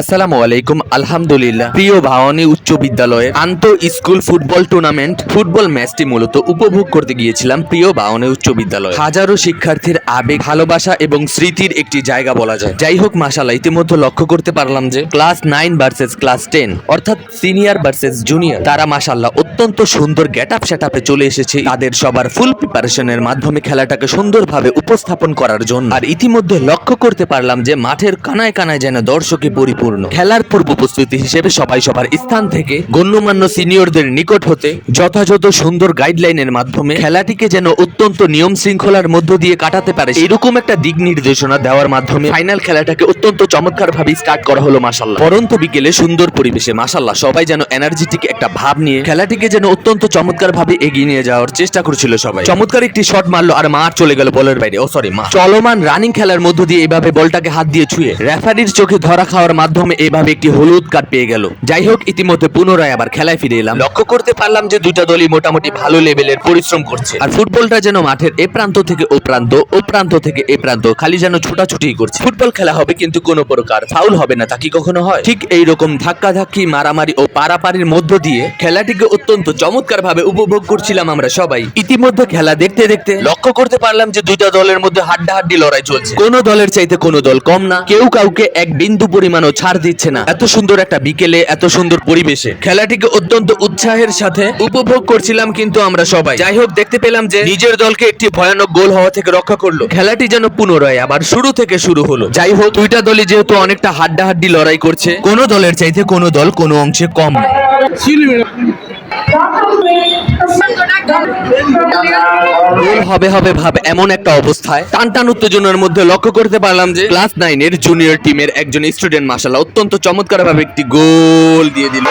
আসসালামু আলাইকুম, আলহামদুলিল্লাহ। প্রিয় ভাওয়ানি উচ্চ বিদ্যালয়ে আন্ত স্কুল ফুটবল টুর্নামেন্ট, ফুটবল ম্যাচটি মূলত উপভোগ করতে গিয়েছিলাম প্রিয় ভাওয়ানি উচ্চ বিদ্যালয়। হাজারো শিক্ষার্থীর আবেগ, ভালোবাসা এবং স্মৃতির একটি জায়গা বলা যায়। যাই হোক মাসালা ইতিমধ্যে লক্ষ্য করতে পারলাম যে class nine versus class ten, অর্থাৎ সিনিয়র ভার্সেস জুনিয়র, তারা মাসাল্লাহ অত্যন্ত সুন্দর গেট আপ সেট আপে চলে এসেছে। তাদের সবার ফুল প্রিপারেশনের মাধ্যমে খেলাটাকে সুন্দরভাবে উপস্থাপন করার জন্য। আর ইতিমধ্যে লক্ষ্য করতে পারলাম যে মাঠের কানায় কানায় যেন দর্শকে পরিপূর্ণ খেলার পূর্ব প্রস্তুতি হিসেবে সবাই সবার স্থান থেকে গণ্যমান্য সিনিয়রদের নিকট হতে যথাযথ সুন্দর গাইডলাইনের মাধ্যমে খেলাটিকে যেন অত্যন্ত নিয়ম শৃঙ্খলার মধ্য দিয়ে কাটাতে পারে, এরকম একটা দিক নির্দেশনা দেওয়ার মাধ্যমে ফাইনাল খেলাটাকে অত্যন্ত চমৎকার ভাবে স্টার্ট করা হলো মাসাল্লাহ পরন্ত বিকেলে সুন্দর পরিবেশে মাসাল্লাহ সবাই যেন এনার্জেটিক একটা ভাব নিয়ে খেলাটিকে যেন অত্যন্ত চমৎকার ভাবে এগিয়ে নিয়ে যাওয়ার চেষ্টা করছিল সবাই। চমৎকার একটি শট মারলো আর মার চলে গেল বলের বাইরে। ও সরি মা। চলমান রানিং খেলার মধ্য দিয়ে এভাবে বলটাকে হাত দিয়ে ছুঁয়ে রেফারির চোখে ধরা খাওয়ার মাধ্যমে এভাবে একটি হলুদ কার্ড পেয়ে গেল। যাই হোক, ইতিমধ্যে পুনরায় আবার খেলায় ফিরে এলাম। লক্ষ্য করতে পারলাম যে দুইটা দলই মোটামুটি ভালো লেভেলের পরিশ্রম করছে। আর ফুটবলটা যেন মাঠের এ প্রান্ত থেকে ও প্রান্ত ও প্রান্ত থেকে এ প্রান্ত, খালি যেন ছোটাছুটি করছে। ফুটবল খেলা হবে কিন্তু কোনো প্রকার ফাউল হবে না, তা কি কখনো হয়? ঠিক এই রকম ধাক্কা ধাক্কি মারামারি ও পারাপারির মধ্য দিয়ে খেলাটিকে অত্যন্ত চমৎকার ভাবে উপভোগ করছিলাম আমরা সবাই। ইতিমধ্যে খেলা দেখতে দেখতে লক্ষ্য করতে পারলাম যে দুইটা দলের মধ্যে হাড্ডাহাড্ডি লড়াই চলছে। কোন দলের চাইতে কোনো দল কম না, কেউ কাউকে এক বিন্দু পরিমাণও ছাড় দিচ্ছে না। এত সুন্দর একটা বিকেলে এত সুন্দর পরিবেশে। খেলাটিকে অত্যন্ত উৎসাহের সাথে উপভোগ করছিলাম কিন্তু আমরা সবাই। যাই হোক দেখতে পেলাম যে নিজের দলকে একটি ভয়ানক গোল হওয়া থেকে রক্ষা করল। খেলাটি যেন পুনরায় আবার শুরু থেকে শুরু হলো। যাই হোক দুইটা দলই যেহেতু অনেকটা হাড্ডাহাড্ডি লড়াই করছে কোন দলের চাইতে কোনো দল কোনো অংশে কম না গোল হবে হবে ভাব এমন একটা অবস্থায়। টান টান উত্তেজনার মধ্যে লক্ষ্য করতে পারলাম যে ক্লাস নাইনের জুনিয়র টিমের একজন স্টুডেন্ট মাসাল্লাহ অত্যন্ত চমৎকার ভাবে একটি গোল দিয়ে দিল।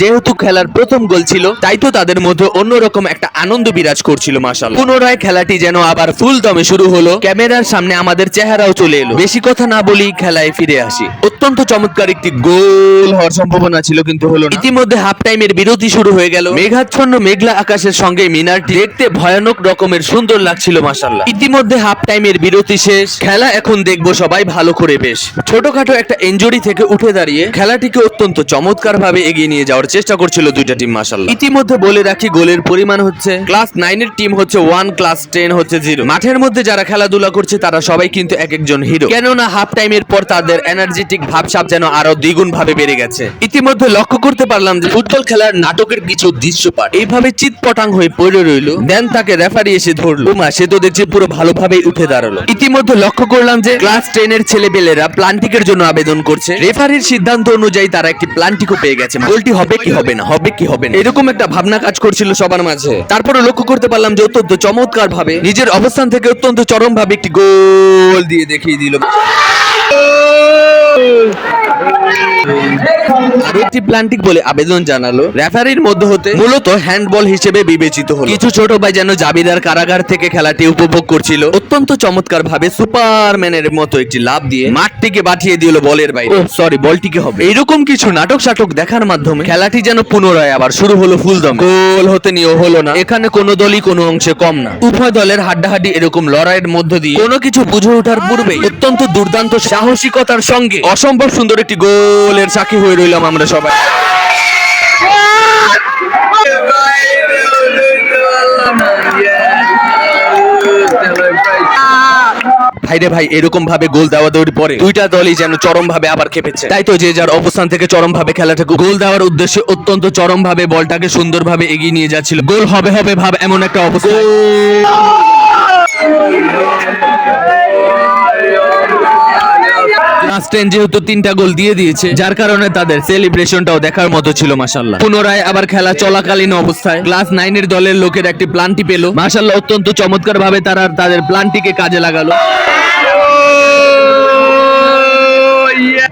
যেহেতু খেলার প্রথম গোল ছিল, তাই তো তাদের মধ্যে অন্যরকম একটা আনন্দ বিরাজ করছিল মাসাল পুনরায় খেলাটি যেন আবার ফুল দমে শুরু হলো, ক্যামেরার সামনে আমাদের চেহারাও চলে এলো। বেশি কথা না বলি খেলায় ফিরে আসি। অত্যন্ত চমৎকার একটি গোল হওয়ার সম্ভাবনা ছিল, কিন্তু হলো ইতিমধ্যে হাফ টাইমের বিরতি শুরু হয়ে গেল। মেঘাচ্ছন্ন মেঘলা আকাশের সঙ্গে মিনারটি দেখতে ভয়ানক রকমের সুন্দর লাগছিল মাসাল্লাহ ইতিমধ্যে হাফ টাইমের বিরতি শেষ। খেলা এখন দেখব সবাই ভালো করে বেশ। ছোটখাটো একটা ইনজুরি থেকে উঠে দাঁড়িয়ে খেলাটিকে অত্যন্ত চমৎকার ভাবে এগিয়ে নিয়ে যাওয়ার চেষ্টা করছিল দুইটা টিম মাসাল্লাহ ইতিমধ্যে বলে রাখি গোলের পরিমাণ হচ্ছে ক্লাস নাইনের টিম হচ্ছে ওয়ান ক্লাস টেন হচ্ছে জিরো মাঠের মধ্যে যারা খেলাধুলা করছে তারা সবাই কিন্তু এক একজন হিরো কেননা হাফ টাইমের পর তাদের এনার্জেটিক ভাবসাব যেন আরও দ্বিগুণ ভাবে বেড়ে গেছে। ইতিমধ্যে লক্ষ্য করতে পারলাম যে ফুটবল খেলার নাটকের কিছু দৃশ্যপাট এইভাবে চিৎপটাং হয়ে পড়ে রইল। দেন তাকে রেফারি এসে ধরলো। মা সে তো দেখছি পুরো ভালোভাবেই উঠে দাঁড়াল। ইতিমধ্যে লক্ষ্য করলাম যে ক্লাস টেন এর টেনের ছেলেপেলেরা প্লান্টিকের জন্য আবেদন করছে। রেফারির সিদ্ধান্ত অনুযায়ী তারা একটি প্লান্টিকও পেয়ে গেছে। গোলটি হবে কি হবে না হবে কি হবে না। এরকম একটা ভাবনা কাজ করছিল সবার মাঝে। তারপরে লক্ষ্য করতে পারলাম যে অত্যন্ত চমৎকার ভাবে নিজের অবস্থান থেকে অত্যন্ত চরম ভাবে একটি গোল দিয়ে দেখিয়ে দিল। একটি প্লান্টিক বলে আবেদন জানালো। রেফারির মধ্যে হতে মূলত হ্যান্ডবল হিসেবে বিবেচিত হলো। কিছু ছোট ভাই যেন জাবিদার কারাগার থেকে খেলাটি উপভোগ করছিল। অত্যন্ত চমৎকার ভাবে সুপারম্যানের মতো একটি লাভ দিয়ে মাঠটিকে পাঠিয়ে দিল বলের বাইরে। সরি বলটিকে হবে। এইরকম কিছু নাটক সাটক দেখার মাধ্যমে খেলাটি যেন পুনরায় আবার শুরু হলো ফুলদম। গোল হতে নিয়েও হলো না। এখানে কোনো দলই কোনো অংশে কম না। উভয় দলের হাড্ডাহাড্ডি এরকম লড়াইয়ের মধ্য দিয়ে কোনো কিছু বুঝে ওঠার পূর্বে অত্যন্ত দুর্দান্ত সাহসিকতার সঙ্গে অসম্ভব সুন্দর একটি গোলের সাক্ষী হয়ে রইলাম আমরা সবাই। ভাইরে ভাই এরকম ভাবে গোল দেওয়া দৌড়ি পরে দুইটা দলই যেন চরম ভাবে আবার খেপেছে। তাই তো যে যার অবস্থান থেকে চরম ভাবে খেলাটাকে গোল দেওয়ার উদ্দেশ্যে অত্যন্ত চরম ভাবে বলটাকে সুন্দর ভাবে এগিয়ে নিয়ে যাচ্ছিল। গোল হবে হবে ভাব এমন একটা অবস্থা। লাস্ট যেহেতু তিনটা গোল দিয়ে দিয়েছে, যার কারণে তাদের সেলিব্রেশনটাও দেখার মতো ছিল মাসাল্লাহ পুনরায় আবার খেলা চলাকালীন অবস্থায় ক্লাস নাইনের দলের লোকের একটি প্লান্টি পেল। মাসাল্লাহ অত্যন্ত চমৎকার ভাবে তারা তাদের প্লান্টিকে কাজে লাগালো।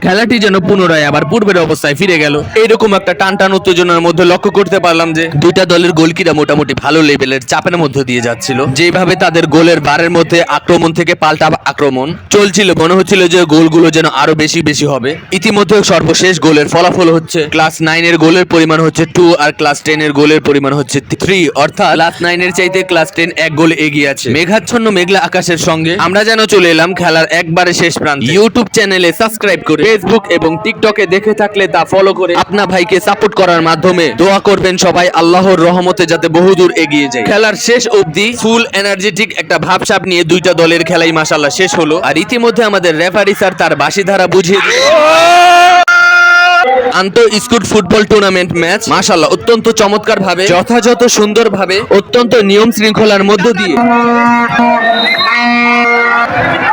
খেলাটি যেন পুনরায় আবার পূর্বের অবস্থায় ফিরে গেল। এইরকম একটা টান টান উত্তেজনার মধ্যে লক্ষ্য করতে পারলাম যে, দুইটা দলের গোলকিরা মোটামুটি ভালো লেভেলের চাপের মধ্যে দিয়ে যাচ্ছিল। যেভাবে তাদের গোলের বারের মধ্যে আক্রমণ থেকে পাল্টা আক্রমণ চলছিল, মনে হচ্ছিল যে গোলগুলো যেন আরও বেশি বেশি হবে। ইতিমধ্যে সর্বশেষ গোলের ফলাফল হচ্ছে, ক্লাস নাইন এর গোলের পরিমাণ হচ্ছে টু আর ক্লাস টেন এর গোলের পরিমাণ হচ্ছে থ্রি অর্থাৎ ক্লাস নাইন এর চাইতে ক্লাস টেন এক গোল এগিয়ে আছে। মেঘাচ্ছন্ন মেঘলা আকাশের সঙ্গে আমরা যেন চলে এলাম খেলার একবারে শেষ প্রান্তে। ইউটিউব চ্যানেলে সাবস্ক্রাইব করে ফেসবুক এবং টিকটকে দেখে থাকলে তা ফলো করে আপনা ভাইকে সাপোর্ট করার মাধ্যমে দোয়া করবেন সবাই আল্লাহর রহমতে যাতে বহুদূর এগিয়ে যায়। খেলার শেষ অবধি ফুল এনার্জেটিক একটা ভাবসাব নিয়ে দুইটা দলের খেলাই মাসাল্লাহ শেষ হলো। আর ইতিমধ্যে আমাদের রেফারি স্যার তার বাসি ধারা বুঝিয়ে আন্তঃ স্কুল ফুটবল টুর্নামেন্ট ম্যাচ মাশাল্লাহ অত্যন্ত চমৎকার ভাবে যথাযথ সুন্দর ভাবে অত্যন্ত নিয়ম শৃঙ্খলার মধ্য দিয়ে।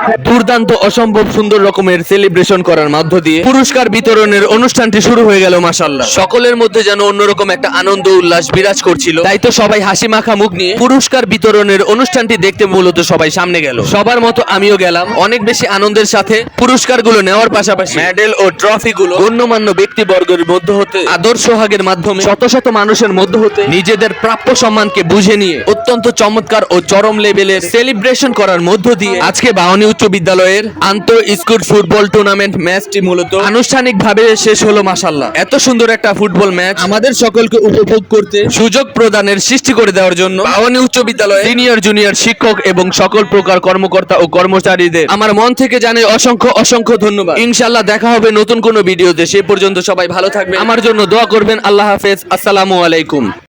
দুর্দান্ত, অসম্ভব সুন্দর রকমের সেলিব্রেশন করার মধ্য দিয়ে পুরস্কার বিতরণের অনুষ্ঠানটি শুরু হয়ে গেল মাশাল্লাহ সকলের মধ্যে যেন অন্যরকম একটা আনন্দ উল্লাস বিরাজ করছিল। তাই তো সবাই হাসি মাখা মুখ নিয়ে পুরস্কার বিতরণের অনুষ্ঠানটি দেখতে মূলত সবাই সামনে গেল। সবার মতো আমিও গেলাম। অনেক বেশি আনন্দের সাথে পুরস্কারগুলো নেওয়ার পাশাপাশি মেডেল ও ট্রফি গুলো গণ্যমান্য ব্যক্তিবর্গের মধ্যে হতে, আদর সোহাগের মাধ্যমে শত শত মানুষের মধ্যে হতে নিজেদের প্রাপ্য সম্মানকে বুঝে নিয়ে অত্যন্ত চমৎকার ও চরম লেভেলের সেলিব্রেশন করার মধ্য দিয়ে আজকে বাউনি উচ্চ বিদ্যালয়ের আন্তঃ স্কুল ফুটবল টুর্নামেন্ট ম্যাচটি মূলত আনুষ্ঠানিকভাবে শেষ হলো মাসাল্লাহ এত সুন্দর একটা ফুটবল ম্যাচ আমাদের সকলকে উপভোগ করতে সুযোগ প্রদানের সৃষ্টি করে দেওয়ার জন্য বাউনি উচ্চ বিদ্যালয় সিনিয়র, জুনিয়র, শিক্ষক এবং সকল প্রকার কর্মকর্তা ও কর্মচারীদের আমার মন থেকে জানে অসংখ্য অসংখ্য ধন্যবাদ। ইনশাল্লাহ দেখা হবে নতুন কোনো ভিডিওতে। সে পর্যন্ত সবাই ভালো থাকবে আমার জন্য দোয়া করবেন। আল্লাহ হাফেজ। আসসালামু আলাইকুম।